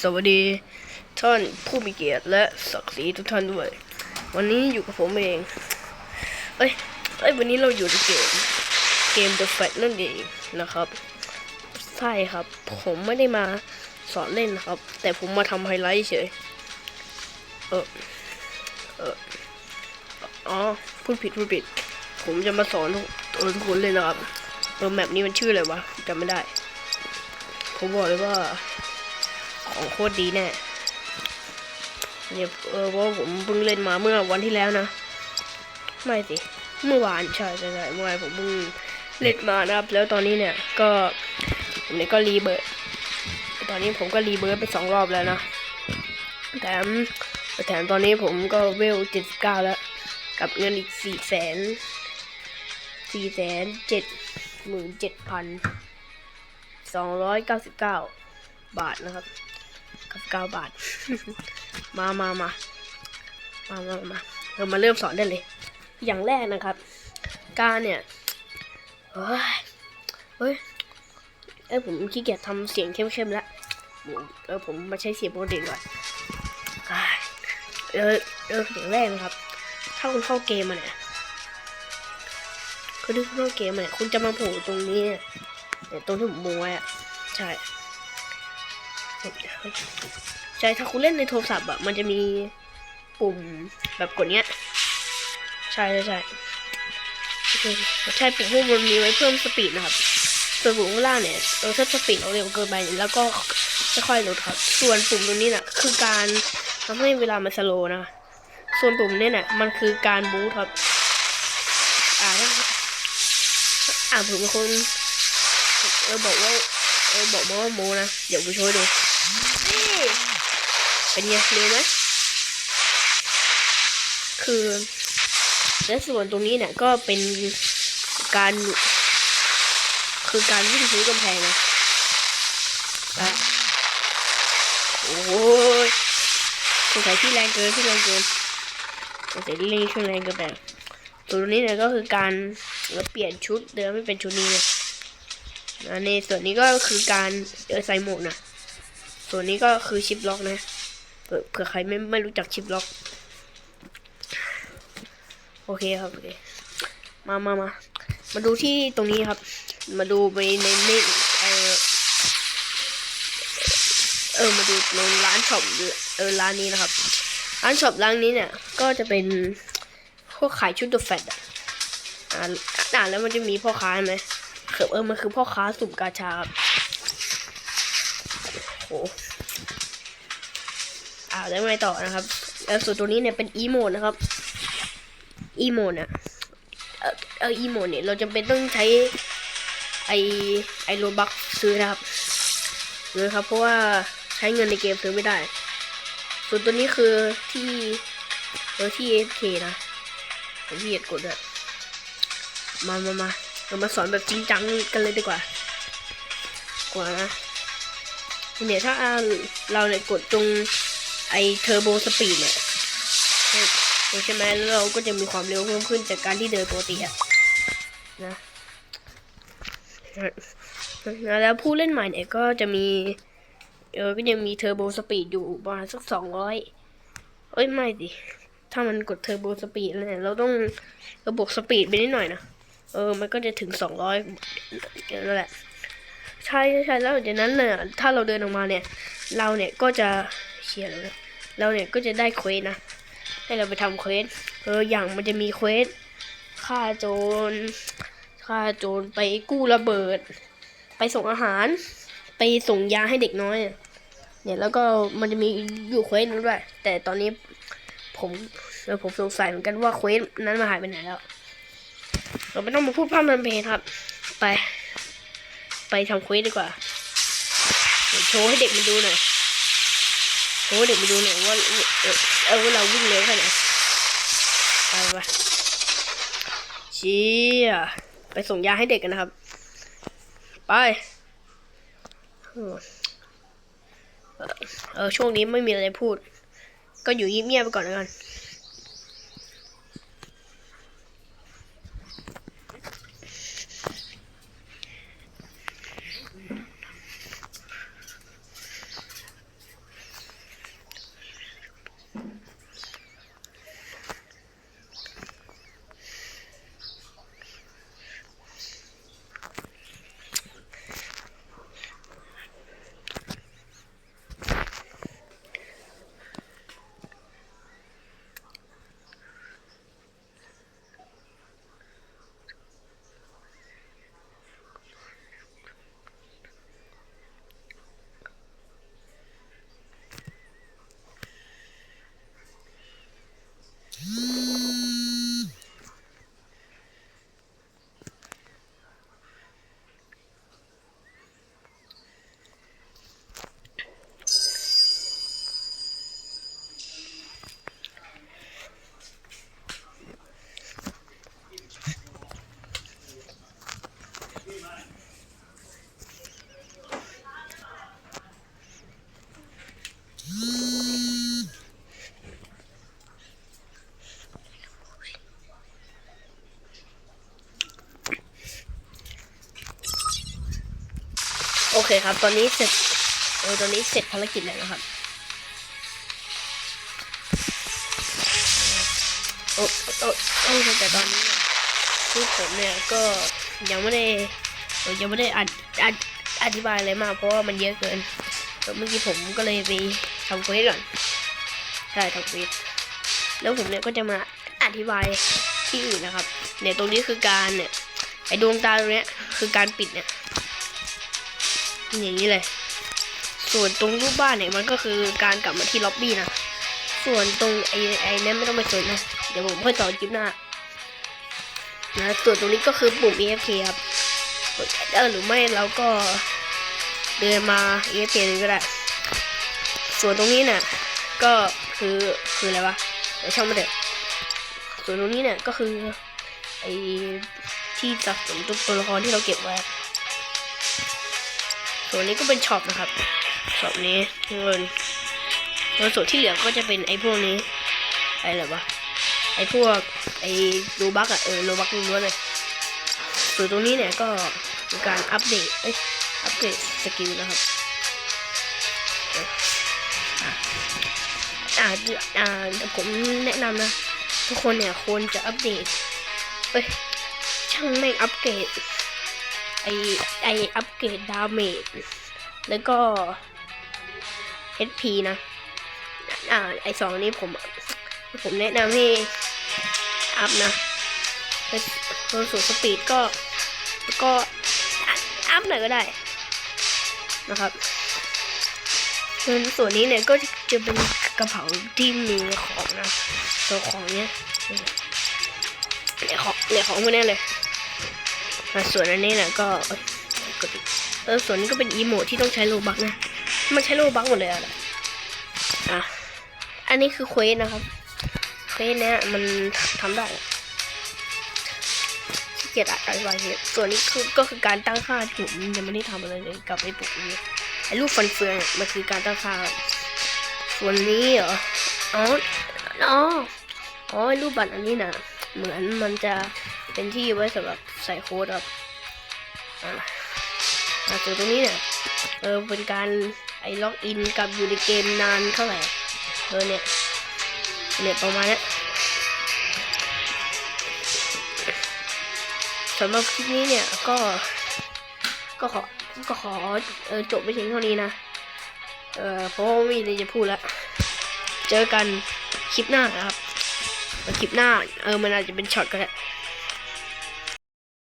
สวัสดีท่านผู้มีเกียรติและศักดิ์ศรีทุกท่านด้วย วันนี้อยู่กับผมเอง เอ้ยเอ้ยวันนี้เราอยู่ในเกม เกม The Fight นั่นเองนะครับ ใช่ครับ ผมไม่ได้มาสอนเล่นนะครับ แต่ผมมาทำไฮไลท์เฉย เออเอออ๋อ พูดผิดพูดผิด ผมจะมาสอนทุกคนเลยนะครับเออแมปนี้มันชื่ออะไรวะจำไม่ได้ ผมบอกเลยว่า ของโคตรดีแน่เนี่ยเออเพราะว่าผมเพิ่งเล่นมาเมื่อวันที่แล้วนะ ไม่สิ เมื่อวานใช่ใช่ใช่เมื่อวานผมเพิ่งเล่นมานะครับ แล้วตอนนี้เนี่ยก็ผมเนี่ยก็รีเบิร์ดตอนนี้ผมก็รีเบิร์ดไปสองรอบแล้วนะแถมแถมตอนนี้ผมก็เวลเจ็ดสิบเก้าแล้ว กับเงินอีกสี่แสนสี่แสนเจ็ดหมื่นเจ็ดพัน สองร้อยเก้าสิบเก้าบาทนะครับกับเก้าบาท มามามามามามาเรามาเริ่มสอนได้เลย อย่างแรกนะครับ การเนี่ยเฮ้ยเฮ้ยเอ้ยผมขี้เกียจทำเสียงเข้มๆแล้วเออผมมาใช้เสียงปกติก่อนอ่าเออเอออย่างแรกนะครับ ถ้าคุณเข้าเกมมาเนี่ยคือที่เข้าเกมมาเนี่ยคุณจะมาโผล่ตรงนี้เนี่ยเนี่ย ตรงที่ผมโมไว้อะใช่ใช่ถ้าคุณเล่นในโทรศัพท์อะมันจะมีปุ่มแบบกดเนี้ย ใช่ใช่ใช่ใช่ปุ่มพวกมันมีไว้เพิ่มสปีดนะครับ ส่วนปุ่มข้างล่างเนี่ยเออถ้าสปีดเราเร็วเกินไปแล้วก็ค่อยลดครับ ส่วนปุ่มตรงนี้น่ะคือการทำให้เวลามันสโลว์นะ ส่วนปุ่มเนี่ยน่ะมันคือการบูทครับ อ่าถ้าอ่าผมเป็นคน เออบอกว่าเออบอกมาว่าโมนะ เดี๋ยวกูโชว์ดูนี่เป็นไงเร็วไหมคือและส่วนตรงนี้เนี่ยก็เป็นการคือการวิ่งทะลุกำแพงนะอะโอ้ยสงสัยที่แรงเกินที่แรงเกินสงสัยที่เล่นเครื่องแรงเกินไปส่วนตรงนี้เนี่ยก็คือการเราเปลี่ยนชุดเดิมไม่เป็นชุดนี้เนี่ย อันนี้ส่วนนี้ก็คือการเออใส่หมวกนะส่วนนี้ก็คือชิปล็อกนะเผื่อใครไม่ไม่รู้จักชิปล็อก โอเคครับโอเคมามามามาดูที่ตรงนี้ครับ มาดูไปในในเออเออมาดูในร้านช็อปเออร้านนี้นะครับ ร้านช็อปร้านนี้เนี่ย ก็จะเป็นพวกขายชุดตัวแฟตอะอ่าอ่านแล้วมันจะมีพ่อค้าไหม คือเออมันคือพ่อค้าสุ่มกาชาครับโอ้อ่าวแล้วไงต่อนะครับแล้วส่วนตัวนี้เนี่ยเป็นอีโมดนะครับอีโมดเนี่ยเออเอออีโมดเนี่ยเราจำเป็นต้องใช้ไอไอโรบักซื้อนะครับเลยครับเพราะว่าใช้เงินในเกมซื้อไม่ได้ ส่วนตัวนี้คือที่เออที่ AFK นะผมพี่เอ็ดกดด้วยมามามา เรามาสอนแบบจริงจังกันเลยดีกว่า กว่านะเนี่ยถ้าเราเนี่ยกดตรงไอเทอร์โบสปีดเนี่ยใช่ไหมแล้วเราก็จะมีความเร็วเพิ่มขึ้นจากการที่เดินปกติอะนะแล้วผู้เล่นใหม่เนี่ยก็จะมีเออก็ยังมีเทอร์โบสปีดอยู่ประมาณสักสองร้อยเอ้ยไม่สิถ้ามันกดเทอร์โบสปีดแล้วเนี่ยเราต้องระบบสปีดไปนิดหน่อยนะ เออ มันก็จะถึงสองร้อยนั่นแหละ ใช่ใช่แล้วจากนั้นเนี่ยถ้าเราเดินออกมาเนี่ย เราเนี่ยก็จะเชียร์เราเนี่ยก็จะได้เควสนะ ให้เราไปทำเควส เออ อย่างมันจะมีเควสฆ่าโจรฆ่าโจรไปกู้ระเบิด ไปส่งอาหาร ไปส่งยาให้เด็กน้อย เนี่ยแล้วก็มันจะมีอยู่เควสนั้นด้วยแต่ตอนนี้ผมเออผมสงสัยเหมือนกันว่าเควสนั้นมาหายไปไหนแล้ว เราไม่ต้องมาพูดพร่ำทำเพลงครับ ไป ไปทำควสดีกว่าโชว์ให้เด็กมันดูหน่อยโชว์เด็กมันดูหน่อยว่าเออเว่าเราวิ่งเร็วแค่ไหนไปไปเชี่ยไปส่งยาให้เด็กกันนะครับ ไปเออเออช่วงนี้ไม่มีอะไรพูด ก็อยู่เงียบๆไปก่อนแล้วกัน เคครับ ตอนนี้เสร็จเออตอนนี้เสร็จภารกิจแล้วนะครับโอ้โอ้โอ้แต่ตอนนี้คือผมเนี่ยก็ยังไม่ได้ยังไม่ได้อธิอธิอธิบายอะไรมากเพราะว่ามันเยอะเกินเออเมื่อกี้ผมก็เลยไปทำเควสก่อนใช่ทำเควสแล้วผมเนี่ยก็จะมาอธิบายที่อื่นนะครับ เนี่ยตรงนี้คือการเนี่ยไอ้ดวงตาตรงเนี้ยคือการปิดเนี่ย อย่างนี้เลย ส่วนตรงรูปบ้านเนี่ยมันก็คือการกลับมาที่ล็อบบี้นะ ส่วนตรงไอ้ไอ้นั่นไม่ต้องไปสนนะ เดี๋ยวผมค่อยต่อคลิปหน้า นะส่วนตรงนี้ก็คือปุ่ม EFK ครับเออหรือไม่เราก็เดินมา EFK เลยก็ได้ ส่วนตรงนี้เนี่ยก็คือคืออะไรวะเดี๋ยวช่างมาเถอะส่วนตรงนี้เนี่ยก็คือไอ้ที่สะสมตัวตัวละครที่เราเก็บไว้ ส่วนนี้ก็เป็นช็อปนะครับช็อปนี้เงินแล้วส่วนที่เหลือก็จะเป็นไอ้พวกนี้ไอ้อะไรวะไอ้พวกไอ้โลบักอะเออโลบักล้วนเลยส่วนตรงนี้เนี่ยก็คือการอัปเดตเอ้ยอัปเดตสกิลนะครับอ่าอ่าผมแนะนำนะ ทุกคนเนี่ยควรจะอัปเดตเอ้ยช่างแม่งอัปเกรด ไอไออัปเกรดดาเมจแล้วก็ HP นะ อ่า ไอสองนี้ผม ผมแนะนำให้อัพนะแล้วส่วนสปีดก็ ก็อัพหน่อยก็ได้ นะครับส่วนส่วนนี้เนี่ยก็จะเป็นกระเป๋าที่มีของนะตัวของเนี้ยเนี่ยของเนี่ยของพวกนี้เลย ส่วนอันนี้นี่ยก็กดเออส่วนนี้ก็เป็นอีโมดที่ต้องใช้โลบักนะ มันใช้โลบักหมดเลยอะอะ อันนี้คือเควสนะครับเควสเนี้ยมันทำได้ขี้เกียจอธิบายเนี่ยส่วนนี้คือก็คือการตั้งค่าจุ่มยังไม่ได้ทำอะไรเลยกับไอ้ปุ่มนี้ไอ้รูปฟันเฟืองมันคือการตั้งค่า ส่วนนี้เหรออ๋ออ๋ออ๋อไอ้รูปบัตรอันนี้นะเหมือนมันจะเป็นที่ไว้สำหรับ ใส่โค้ดครับอ่าอ่าส่วนตรงนี้เนี่ย เออ เป็นการไอ้ล็อกอินกับอยู่ในเกมนานเท่าไหร่ เออเนี่ยเนี่ยประมาณนี้สำหรับคลิปนี้เนี่ยก็ ก็ขอ ก็ขอเออจบไปเพียงเท่านี้นะ เออเพราะว่าไม่มีอะไรจะพูดแล้ว เจอกันคลิปหน้านะครับ คลิปหน้า เออ มันอาจจะเป็นช็อตก็ได้